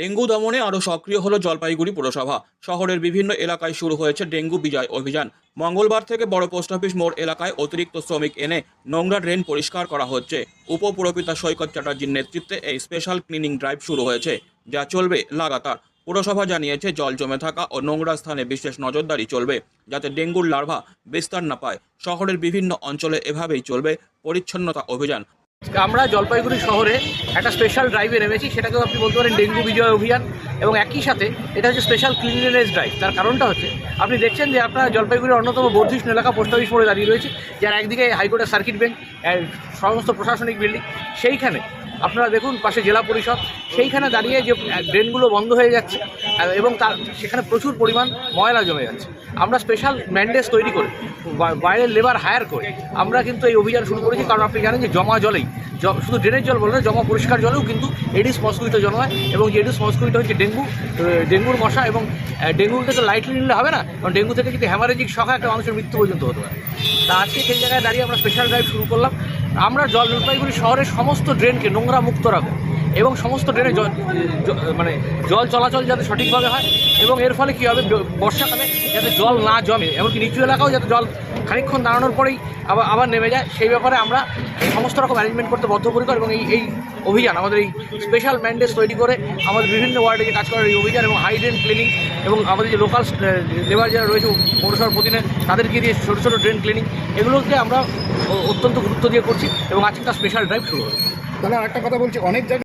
Dengue দমনে আরও সক্রিয় হলো জলপাইগুড়ি পুরসভা। শহরের বিভিন্ন এলাকায় শুরু হয়েছে ডেঙ্গু বিজয় অভিযান। মঙ্গলবার থেকে বড় পোস্ট অফিস মোড় এলাকায় অতিরিক্ত শ্রমিক এনে নোংরা ড্রেন পরিষ্কার করা হচ্ছে। উপপুরপিতা সৈকত চ্যাটার্জির নেতৃত্বে এই স্পেশাল ক্লিনিং ড্রাইভ শুরু হয়েছে, যা চলবে লাগাতার। পুরসভা জানিয়েছে, জল জমে থাকা ও নোংরা স্থানে বিশেষ নজরদারি চলবে, যাতে ডেঙ্গুর লার্ভা বিস্তার না পায়। শহরের বিভিন্ন অঞ্চলে এভাবেই চলবে পরিচ্ছন্নতা অভিযান। আমরা জলপাইগুড়ি শহরে একটা স্পেশাল ড্রাইভে নেমেছি, সেটাকেও আপনি বলতে পারেন ডেঙ্গু বিজয় অভিযান এবং একই সাথে এটা হচ্ছে স্পেশাল ক্লিনলিনেস ড্রাইভ তার কারণটা হচ্ছে আপনি দেখছেন যে আপনারা জলপাইগুড়ির অন্যতম বর্ধিষ্ণ এলাকা পোস্ট অফিস মোড়ে দাঁড়িয়ে রয়েছে, যার একদিকে হাইকোর্টের সার্কিট বেঞ্চ সমস্ত প্রশাসনিক বিল্ডিং সেইখানে আপনারা দেখুন পাশে জেলা পরিষদ সেইখানে দাঁড়িয়ে যে ড্রেনগুলো বন্ধ হয়ে যাচ্ছে এবং তার সেখানে প্রচুর পরিমাণ ময়লা জমে যাচ্ছে। আমরা স্পেশাল ম্যান্ডেস তৈরি করে বাইরের লেবার হায়ার করে আমরা কিন্তু এই অভিযান শুরু করেছি কারণ আপনি জানেন যে জমা জলেই শুধু ড্রেনের জল বলে না জমা পরিষ্কার জলেও কিন্তু এডিস মস্কুইটো জন্মায় এবং যে এডিস মস্কুইটো হচ্ছে ডেঙ্গু ডেঙ্গুর মশা এবং আহ, ডেঙ্গু থেকে লাইটলি নিলে হবে না কারণ ডেঙ্গু থেকে যদি হ্যামারেজিক শখ একটা মানুষের মৃত্যু পর্যন্ত হতে পারে। তা আজকে সেই জায়গায় দাঁড়িয়ে আমরা স্পেশাল ড্রাইভ শুরু করলাম আমরা জল জলপাইগুড়ি শহরের সমস্ত ড্রেনকে নোংরা মুক্ত রাখব। এবং সমস্ত ড্রেনে জল মানে জল চলাচল যাতে সঠিকভাবে হয় এবং এর ফলে কী হবে, বর্ষাকালে যাতে জল না জমে, এমনকি নিচু এলাকাও যাতে জল খানিকক্ষণ দাঁড়ানোর পরেই আবার আবার নেমে যায়, সেই ব্যাপারে আমরা সমস্ত রকম অ্যারেঞ্জমেন্ট করতে বদ্ধপরিকর এবং এই এই অভিযান, আমাদের এই স্পেশাল ম্যান্ডেস তৈরি করে আমাদের বিভিন্ন ওয়ার্ডে যে কাজ করার এই অভিযান এবং হাইড্রেন ক্লিনিং এবং আমাদের যে লোকাল লেবার যারা রয়েছে, পৌরসভার প্রতিদিনে তাদেরকে দিয়ে ছোটো ছোটো ড্রেন ক্লিনিং এগুলোকে আমরা অত্যন্ত গুরুত্ব দিয়ে করছি এবং আজকে তার স্পেশাল ড্রাইভ শুরু হবে তাহলে আরেকটা কথা বলছি, অনেক জায়গায়